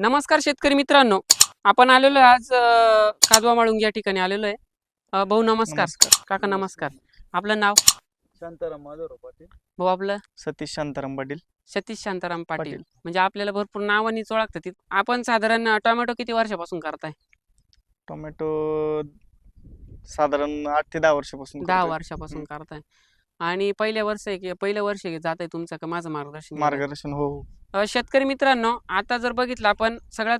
नमस्कार शेतकरी मित्रांनो. आपण आलेलो आहे आज कादवा माळुंग या ठिकाणी आलेलो आहे. भाऊ नमस्कार. काका नमस्कार. आपलं नाव? शांताराम माधवराव पाटील. भाऊ आपलं? सतीश शांताराम पाटील. सतीश शांताराम पाटील. पाटील. म्हणजे आपल्याला भरपूर नावानीच ओळखतात. आपण साधारण टोमॅटो किती वर्षापासून करताय? टोमॅटो साधारण आठ ते दहा वर्षापासून दहा करतोय. वर्षापासून करताय. आणि पहिल्या वर्ष आहे की पहिलं वर्ष जात आहे तुमचं का माझं मार्गदर्शन? मार्गदर्शन हो हो. अ, शेतकरी मित्रांनो आता जर बघितलं आपण सगळ्यात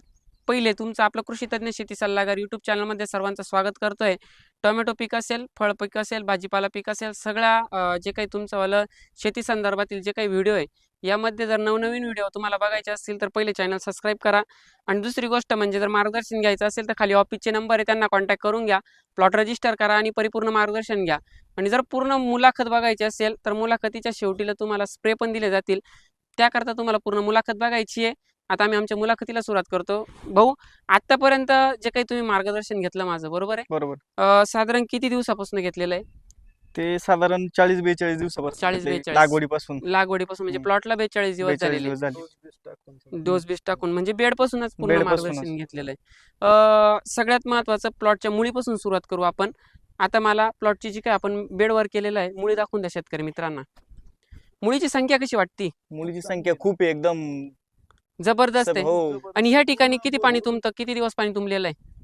पहिले तुमचं आपलं कृषी तज्ज्ञ शेती सल्लागार युट्यूब चॅनलमध्ये सर्वांचं स्वागत करतोय टोमॅटो पीक असेल फळ पीक असेल भाजीपाला पीक असेल सगळ्या जे काही तुमचंवालं शेती संदर्भातील जे काही व्हिडिओ आहे यामध्ये जर नवनवीन व्हिडिओ तुम्हाला बघायचे असतील तर पहिले चॅनल सबस्क्राईब करा. आणि दुसरी गोष्ट म्हणजे जर मार्गदर्शन घ्यायचं असेल तर खाली ऑफिसचे नंबर आहे त्यांना कॉन्टॅक्ट करून घ्या. प्लॉट रजिस्टर करा आणि परिपूर्ण मार्गदर्शन घ्या. आणि जर पूर्ण मुलाखत बघायची असेल तर मुलाखतीच्या शेवटीला तुम्हाला स्प्रे पण दिले जातील. त्याकरता तुम्हाला पूर्ण मुलाखत बघायची आहे. आता आम्ही आमच्या मुलाखतीला सुरुवात करतो. भाऊ आतापर्यंत जे काही तुम्ही मार्गदर्शन घेतलं माझं बरोबर आहे? बरोबर. अं, साधारण किती दिवसापासून घेतलेलं आहे? ते साधारण चाळीस बेचाळीस दिवसापासून 40 ते 42. लागवडीपासून. लागवडीपासून म्हणजे हम्म. प्लॉटला बेचाळीस दिवस बेचाळीस झालेले दिवस झाले. डोस बीस टाकून म्हणजे बेडपासूनच पूर्ण बेडपासूनच. मार्गदर्शन घेतलेलं आहे. अं, सगळ्यात महत्वाचं प्लॉटच्या मुळीपासून सुरुवात करू आपण. आता मला प्लॉटची जी काही आपण बेडवर केलेलं आहे मुळी दाखवून द्या शेतकरी मित्रांना. मुळीची संख्या कशी वाटती? मुलीची संख्या खूप आहे एकदम जबरदस्त सब- आहे. हो. आणि ह्या ठिकाणी किती पाणी तुमतं? किती दिवस पाणी तुंबलेलं आहे?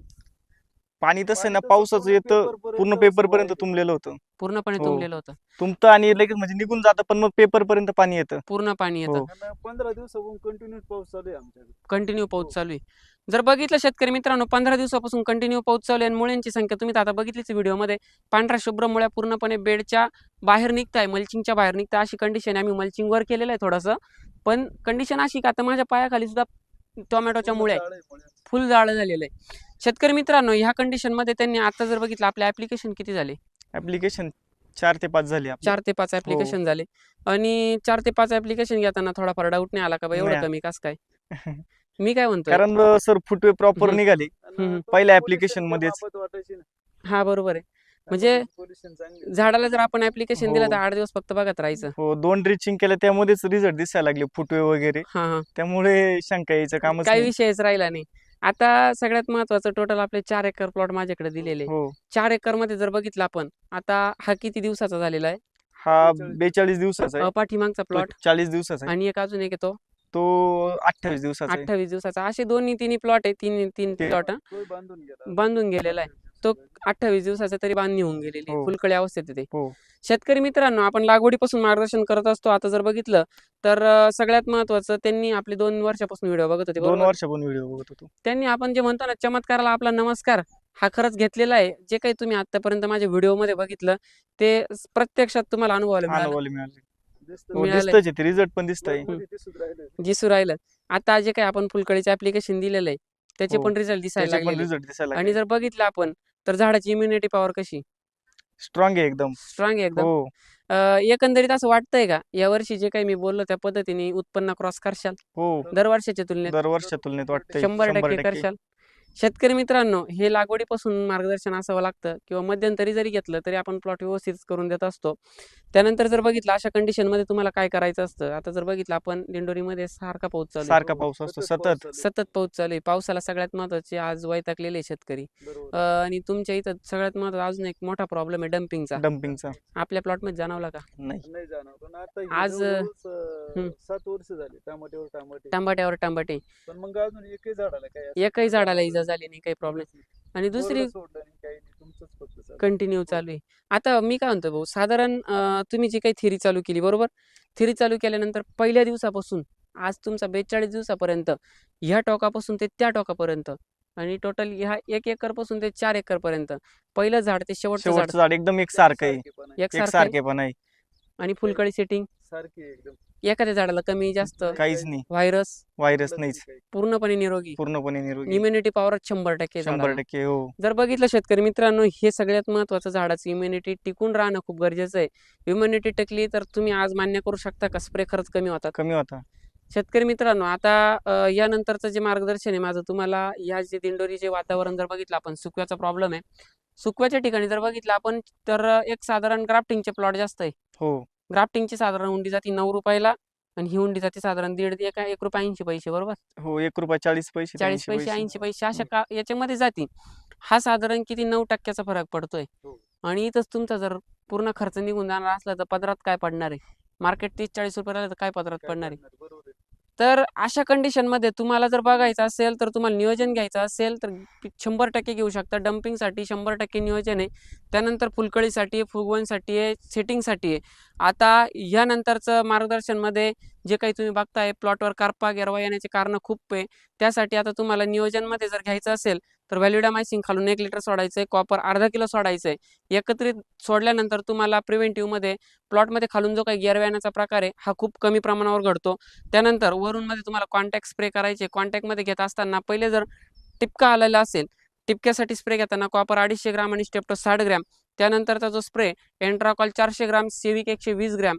पाणी तसं ना पावसाचं येतं. पूर्ण पेपर पर्यंत तुंबलेलं होतं. पूर्णपणे हो. तुंबलेलं होतं. तुमतं आणि लगेच म्हणजे निघून जातं पण मग पेपर पर्यंत पाणी येतं. पूर्ण पाणी येतं. हो. पंधरा दिवसापासून कंटिन्यू पाऊस चालू आहे आमच्याकडे. कंटिन्यू पाऊस हो. चालू आहे. जर बघितलं शेतकरी मित्रांनो पंधरा दिवसापासून कंटिन्यू पाऊस चालू आहे आणि मुळ्यांची संख्या तुम्ही तर आता बघितलीच व्हिडिओमध्ये. पांढऱ्या शुभ्र मुळ्या पूर्णपणे बेडच्या बाहेर निघताय मल्चिंगच्या बाहेर निघताय अशी कंडिशन आम्ही मल्चिंगवर केलेलं आहे थोडंसं. पण कंडिशन अशी का आता माझ्या पायाखाली सुद्धा टोमॅटोच्या मुळ्यात. फुल जाळं झालेलं आहे शेतकरी मित्रांनो ह्या कंडिशनमध्ये त्यांनी आता जर बघितलं आपले ऍप्लिकेशन किती झाले ऍप्लिकेशन चार ते पाच झाली आपली. चार ते पाच ऍप्लिकेशन झाले आणि चार ते पाच ऍप्लिकेशन घेताना थोडाफार डाऊट नाही आला का बा एवढं. कमी कस काय मी काय म्हणतो कारण सर फुटवे प्रॉपर. निघाले. पहिल्या पण मध्येच. हा बरोबर आहे म्हणजे. झाडाला जर आपण ऍप्लिकेशन दिलं तर हो. आठ दिवस फक्त बघत राहायचं. हो दोन ड्रिचिंग केलं त्यामध्येच रिझल्ट दिसायला लागले फुटवे वगैरे. हा हा. त्यामुळे शंका यायचं कामच काही. विषयच राहिला नाही. आता सगळ्यात महत्वाचं टोटल आपले चार एकर प्लॉट माझ्याकडे दिलेले. हो. चार एकरमध्ये जर बघितलं आपण आता हा किती दिवसाचा झालेला आहे? हा 42 बेचाळीस दिवसाचा आहे. अ, पाठीमागचा तो प्लॉट चाळीस दिवसाचा आहे. आणि एक अजून एक येतो तो? अठ्ठावीस दिवसाचा आहे. अठ्ठावीस दिवसाचा. असे दोन्ही तिन्ही प्लॉट आहे तीन तीन ते- प्लॉट तोही बांधून गेला. बांधून गेलेला आहे. तो अठ्ठावीस दिवसाचा तरी बांधणी होऊन गेलेली आहे. हो. फुलकळी अवस्थेत आहे ते हो शेतकरी मित्रांनो आपण लागवडीपासून मार्गदर्शन करत असतो आता जर बघितलं तर अ, सगळ्यात महत्वाचं त्यांनी आपले दोन वर्षापासून व्हिडिओ बघत होते दोन बरोबर? वर्षापून व्हिडिओ बघत होतो त्यांनी आपण जे म्हणतो ना चमत्काराला आपला नमस्कार हा खरंच घेतलेला आहे जे काही तुम्ही आतापर्यंत माझ्या व्हिडिओमध्ये बघितलं ते स- प्रत्यक्षात तुम्हाला अनुभवायला मिळालं अनुभवाला मिळाले दिसतं हो, मिळालंय. ते रिझल्ट पण दिसतंय. दिसू राहिलं आता जे काही आपण फुलकळीचे ऍप्लिकेशन दिलेलं आहे त्याचे हो. पण रिझल्ट दिसायला त्याचे पण लागले रिझल्ट दिसायला आणि जर बघितलं आपण तर झाडाची इम्युनिटी पॉवर कशी? स्ट्रॉंग आहे एकदम. स्ट्रॉंग आहे एकदम. हो. अं, एकंदरीत असं वाटतंय का? या वर्षी जे काही मी बोललो त्या पद्धतीने उत्पन्न क्रॉस करशाल? हो. दर वर्षाच्या तुलनेत? दर वर्षा तुलनेत वाटतंय. शंभर टक्के. करशाल? शेतकरी मित्रांनो हे लागवडीपासून मार्गदर्शन असावं लागतं किंवा मध्यंतरी जरी घेतलं तरी आपण प्लॉट व्यवस्थित करून देत असतो. त्यानंतर जर बघितलं अशा कंडिशनमध्ये तुम्हाला काय करायचं असतं? आता जर बघितलं आपण दिंडोरीमध्ये सारखा पाऊस चालू. सारखा पाऊस असतो. सतत. सतत. पाऊस चालू आहे. पावसाला सगळ्यात महत्त्वाचे आज वैतागलेले शेतकरी. आणि तुमच्या इथं सगळ्यात महत्त्वाचा अजून एक मोठा प्रॉब्लेम आहे डम्पिंगचा डम्पिंगचा आपल्या प्लॉटमध्ये जाणवला का? नाही. आज. सात वर्ष झाली. टमाट्यावर टमाटे. टमाट्यावर टमाटे. पण मग अजून एकही झाडाला एकही झाडाला इजा झाली नाही काही प्रॉब्लेम आणि दुसरी तुमचंच फक्त चालू. कंटिन्यू चालू आहे. आता मी काय म्हणतो भाऊ साधारण तुम्ही जी काही थिरी चालू केली बरोबर? थिरी चालू केल्यानंतर पहिल्या दिवसापासून आज तुमचा बेचाळीस दिवसापर्यंत ह्या टोकापासून ते त्या टोकापर्यंत आणि टोटल ह्या एक एकरपासून ते चार एकर पर्यंत पहिलं झाड ते शेवटचं झाड. एकदम एक सारखं आहे सारखेपणा आहे. एक एक सारखे पण आहे. आणि फुलकळी सेटिंग सारखी एकदम. एखाद्या झाडाला कमी जास्त काहीच नाही. व्हायरस व्हायरस नाहीच. पूर्णपणे निरोगी. पूर्णपणे निरोगी. इम्युनिटी पॉवर शंभर टक्के शंभर. टक्के हो. जर बघितलं शेतकरी मित्रांनो हे सगळ्यात महत्वाचं झाडाचं इम्युनिटी टिकून राहणं खूप गरजेचं आहे. इम्युनिटी टिकली तर तुम्ही आज मान्य करू शकता का? स्प्रे खर्च कमी होतात. कमी होता. शेतकरी मित्रांनो आता यानंतरचं जे मार्गदर्शन आहे माझं तुम्हाला या जे दिंडोरीचे वातावरण जर बघितलं आपण सुकव्याचा प्रॉब्लेम आहे. सुकव्याच्या ठिकाणी जर बघितलं आपण तर एक साधारण ग्राफ्टिंगचे प्लॉट जास्त आहे. हो. ग्राफ्टिंगची साधारण हुंडी जाती नऊ रुपयाला आणि ही हुंडी जाते साधारण दीड एका एक रुपये ऐंशी पैसे बरोबर? हो एक रुपये चाळीस पैसे ते चाळीस 80 पैसे ऐंशी पैसे. अशा का याच्यामध्ये जाते. हा साधारण किती नऊ टक्क्याचा फरक पडतोय. हो. आणि इथंच तुमचा जर पूर्ण खर्च निघून जाणार असला तर पदरात काय पडणार आहे? मार्केट तीस चाळीस रुपये राहिलं तर काय पदरात पडणार आहे. तर अशा कंडिशनमध्ये तुम्हाला जर बघायचं असेल तर तुम्हाला नियोजन घ्यायचं असेल तर शंभर टक्के घेऊ शकता. डम्पिंगसाठी शंभर टक्के नियोजन आहे. त्यानंतर फुलकळीसाठी आहे फुगवणसाठी आहे सेटिंगसाठी आहे. आता ह्यानंतरचं मार्गदर्शनमध्ये जे काही तुम्ही बघताय प्लॉटवर कार्पा गेरवा येण्याचे कारणं खूप आहे. त्यासाठी आता तुम्हाला नियोजनमध्ये जर घ्यायचं असेल तर व्हॅल्युडामायसिन खालून एक लिटर सोडायचं आहे कॉपर अर्धा किलो सोडायचं आहे. एकत्रित सोडल्यानंतर तुम्हाला प्रिव्हेंटिव्हमध्ये प्लॉटमध्ये खालून जो काही गेरवा येण्याचा प्रकार आहे हा खूप कमी प्रमाणावर घडतो. त्यानंतर वरूनमध्ये तुम्हाला कॉन्टॅक्ट स्प्रे करायचे कॉन्टॅक्टमध्ये घेत असताना पहिले जर टिपका आलेला असेल टिपक्यासाठी स्प्रे घेताना कॉपर अडीचशे ग्राम आणि स्टेप्टो साठ ग्रॅम. त्यानंतरचा जो स्प्रे एन्ट्राकॉल चारशे ग्राम सेविक एकशे वीस ग्रॅम.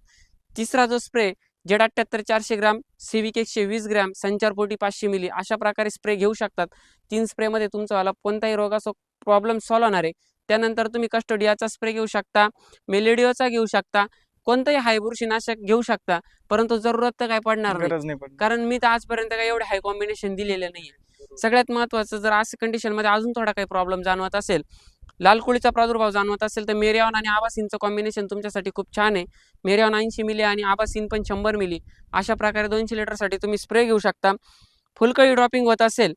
तिसरा जो स्प्रे जेड अठ्ठ्याहत्तर चारशे ग्राम सेविक एकशे वीस ग्रॅम संचारपोटी पाचशे मिली अशा प्रकारे स्प्रे घेऊ शकतात. तीन स्प्रेमध्ये तुमचावाला कोणताही रोगाचा प्रॉब्लेम सॉल्व्ह होणार आहे. त्यानंतर तुम्ही कस्टोडियाचा स्प्रे घेऊ शकता मेलेडिओचा घेऊ शकता कोणतंही हायबुरशीनाशक घेऊ शकता परंतु जरूरत तर काय पडणार नाही. कारण मी तर आजपर्यंत काही एवढे हाय कॉम्बिनेशन दिलेले नाही सगळ्यात महत्त्वाचं जर असं कंडिशनमध्ये अजून थोडा काही प्रॉब्लेम जाणवत असेल लाल कोळीचा प्रादुर्भाव जाणवत असेल तर मेरियावन आणि आबासिनचं कॉम्बिनेशन तुमच्यासाठी खूप छान आहे. मेरियावन ऐंशी मिली आणि आबासिन पण शंभर मिली. अशा प्रकारे दोनशे लिटरसाठी तुम्ही स्प्रे घेऊ शकता. फुलकळी ड्रॉपिंग होत असेल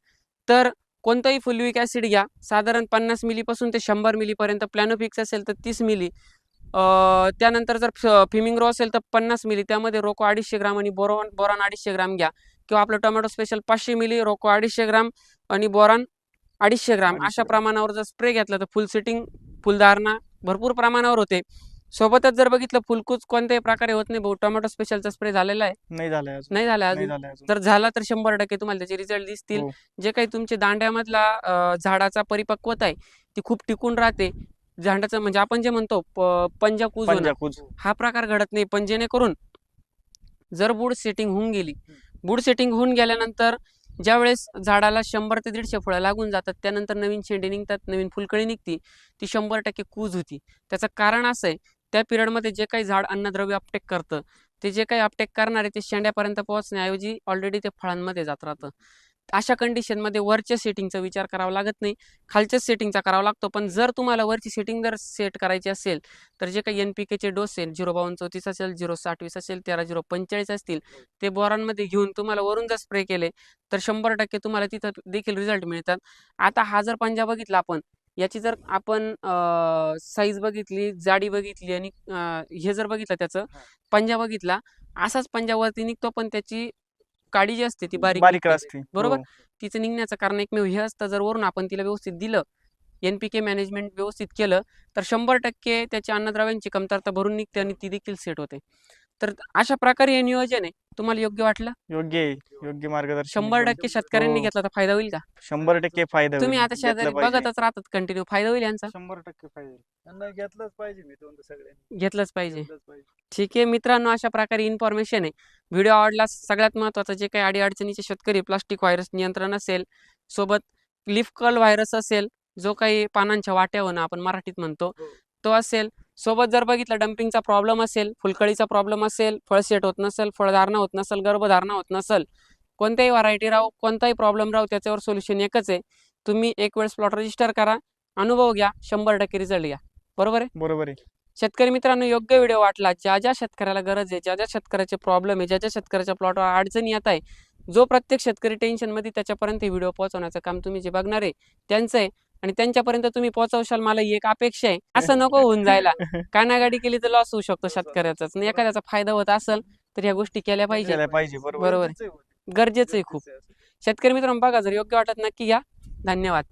तर कोणतंही फुलविक ॲसिड घ्या. साधारण पन्नास मिलीपासून ते शंभर मिलीपर्यंत. प्लॅनोफिक्स असेल तर तीस मिली. त्यानंतर जर फिमिंग रो असेल तर पन्नास मिली. त्यामध्ये रोको अडीचशे ग्राम आणि बोरॉन बोरॉन अडीचशे ग्राम घ्या. किंवा आपलं टोमॅटो स्पेशल पाचशे मिली रोको अडीचशे ग्राम आणि बोरॉन अडीचशे ग्राम अशा. प्रमाणावर जर स्प्रे घेतला तर फुल सिटिंग फुलधारणा भरपूर प्रमाणावर होते. सोबतच जर बघितलं फुलकूच कोणत्याही प्रकारे होत नाही भाऊ. टोमॅटो स्पेशलचा स्प्रे झालेला आहे. नाही अजून. नाही झाला अजून. जर झाला तर शंभर टक्के तुम्हाला त्याचे रिझल्ट दिसतील. हो. जे काही तुमचे दांड्यामधला झाडाचा परिपक्वता आहे ती खूप टिकून राहते. झाडाचं म्हणजे आपण जे म्हणतो पंजा कूज पंजाकुज. हा प्रकार घडत नाही. पण जेणेकरून जर बुड सेटिंग होऊन गेली. बुड सेटिंग होऊन गेल्यानंतर ज्यावेळेस झाडाला शंभर ते दीडशे फळं लागून जातात त्यानंतर नवीन शेंडे निघतात नवीन फुलकळी निघती ती शंभर टक्के कूज होती. त्याचं कारण असं आहे त्या पिरियडमध्ये जे काही झाड अन्नद्रव्य अपटेक करतं ते जे काही अपटेक करणार आहे ते शेंड्यापर्यंत पोहोचण्याऐवजी ऑलरेडी ते फळांमध्ये जात राहतं. अशा कंडिशनमध्ये वरच्या सेटिंगचा विचार करावा लागत नाही. खालच्या सेटिंगचा करावा लागतो. पण जर तुम्हाला वरची सेटिंग जर सेट करायची असेल तर जे काही एन पी केचे डोस असेल झिरो बावन्न चौतीस असेल झिरो साठ वीस असेल तेरा झिरो पंचेचाळीस असतील ते बोरांमध्ये घेऊन तुम्हाला वरून जर स्प्रे केले तर शंभर टक्के तुम्हाला तिथं देखील रिझल्ट मिळतात. आता हा जर पंजा बघितला आपण याची जर आपण साईज बघितली जाडी बघितली आणि हे जर बघितलं त्याचं पंजा बघितला असाच पंजावरती निघतो पण त्याची काडी जी असते ती बारीक बारीक निघते. असते बरोबर? हो. तिचं निघण्याचं कारण एकमेव हे असतं जर वरून आपण तिला व्यवस्थित दिलं एन पी के मॅनेजमेंट व्यवस्थित केलं तर शंभर टक्के त्याच्या अन्नद्रव्यांची कमतरता भरून निघते आणि ती देखील सेट होते तर अशा प्रकारे हे नियोजन आहे तुम्हाला योग्य वाटलं योग्य आहे योग्य मार्गदर्शन शंभर एकदम. टक्के शेतकऱ्यांनी हो. घेतला तर फायदा होईल का शंभर टक्के फायदा तुम्ही होईल. आता घेतलं शेजारी पाहिजे. बघतच राहतात कंटिन्यू फायदा होईल यांचा शंभर टक्के पाहिजे त्यांना घेतलंच पाहिजे मी दोन सगळ्यांनी घेतलंच पाहिजे घेतलंच पाहिजे ठीक आहे मित्रांनो अशा प्रकारे इन्फॉर्मेशन आहे व्हिडिओ आवडला सगळ्यात महत्त्वाचं जे काही अडीअडचणीचे शेतकरी प्लास्टिक व्हायरस नियंत्रण असेल सोबत लिफ कल व्हायरस असेल जो काही पानांच्या वाट्या होणं आपण मराठीत म्हणतो हो. तो असेल. सोबत जर बघितलं डम्पिंगचा प्रॉब्लेम असेल फुलकळीचा प्रॉब्लेम असेल फळ सेट होत नसेल फळधारणा होत नसेल गर्भधारणा होत नसेल कोणत्याही व्हरायटी राहू कोणताही प्रॉब्लेम राहू त्याच्यावर सोल्युशन एकच आहे. तुम्ही एक वेळेस प्लॉट रजिस्टर करा अनुभव घ्या शंभर टक्के रिझल्ट घ्या. बरोबर आहे? बरोबर आहे. शेतकरी मित्रांनो योग्य व्हिडिओ वाटला. ज्या ज्या शेतकऱ्याला गरज आहे ज्या ज्या शेतकऱ्याचे प्रॉब्लेम आहे ज्या ज्या शेतकऱ्याच्या प्लॉटवर अडचणी येत आहे जो प्रत्येक शेतकरी टेन्शनमध्ये त्याच्यापर्यंत हे व्हिडिओ पोहोचवण्याचं काम तुम्ही जे बघणार आहे त्यांचं आहे. आणि त्यांच्यापर्यंत तुम्ही पोहोचवशाल मला एक अपेक्षा आहे. असं नको होऊन जायला. कानागाडी केली तर लॉस होऊ शकतो शेतकऱ्याचाच. एखाद्याचा फायदा होत असेल तर ह्या गोष्टी केल्या पाहिजे बरोबर. गरजेचं आहे. खूप. शेतकरी मित्रांनो बघा जर योग्य वाटत नक्की घ्या धन्यवाद.